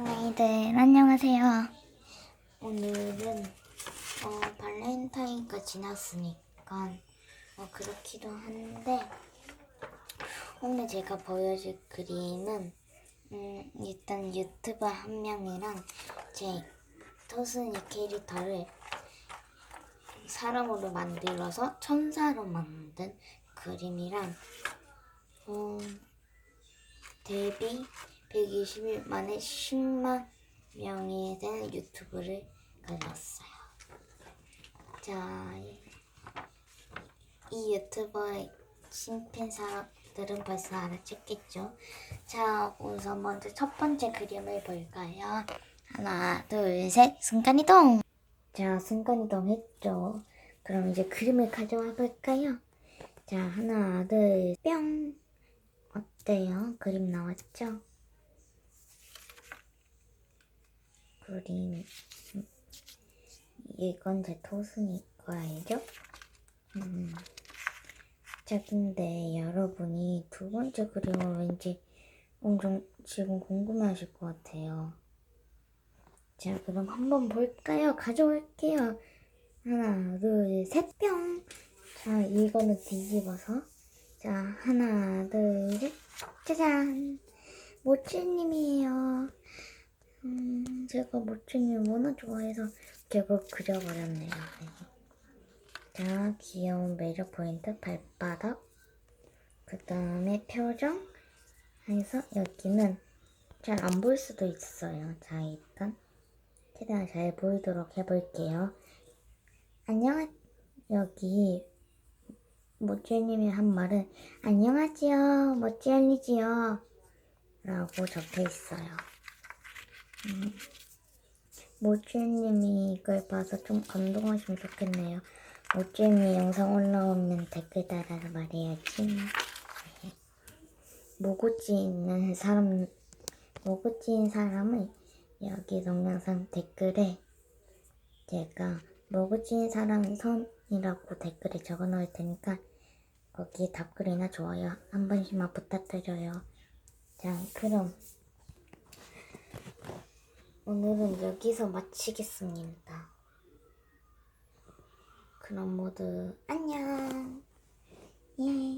아이들 안녕하세요. 오늘은 어, 발렌타인가 지났으니까 어, 그렇기도 한데 오늘 제가 보여줄 그림은 음, 일단 유튜버 한 명이랑 제 토순이 캐릭터를 사람으로 만들어서 천사로 만든 그림이랑 어, 데뷔 120일 만에 10만 명이 된 유튜브를 가졌어요. 자, 이- 이 유튜버의 신팬사들은 벌써 알아챘겠죠? 자, 우선 먼저 첫 번째 그림을 볼까요? 하나, 둘, 셋, 순간이동. 자, 순간이동 했죠? 그럼 이제 그림을 가져와 볼까요? 자, 하나, 둘, 뿅! 어때요? 그림 나왔죠? 그림. 이건 제 알죠? 음. 자, 근데 여러분이 두 번째 그림은 왠지 엄청 지금 궁금해 하실 것 같아요. 자, 그럼 한번 볼까요? 가져올게요. 하나, 둘, 셋, 뿅! 자, 이거는 뒤집어서. 자, 하나, 둘, 셋, 짜잔! 모찌님이에요. 음, 제가 모찌님 워낙 좋아해서 결국 그려버렸네요. 네. 자, 귀여운 매력 포인트, 발바닥. 그 다음에 표정. 해서 여기는 잘 안 보일 수도 있어요. 자, 일단. 최대한 잘 보이도록 해볼게요. 안녕, 여기, 모찌님이 한 말은, 안녕하지요, 모찌언니지요. 라고 적혀 있어요. 음, 모찌님이 이걸 봐서 좀 감동하시면 좋겠네요. 모찌님 영상 올라오면 댓글 달아서 말해야지. 네. 모구찌 있는 사람, 모구찌인 사람을 여기 동영상 댓글에 제가 모구찌인 사람의 선이라고 댓글에 적어 놓을 테니까 거기에 답글이나 좋아요 한 번씩만 부탁드려요. 자, 그럼 오늘은 여기서 마치겠습니다. 그럼 모두 안녕. 예.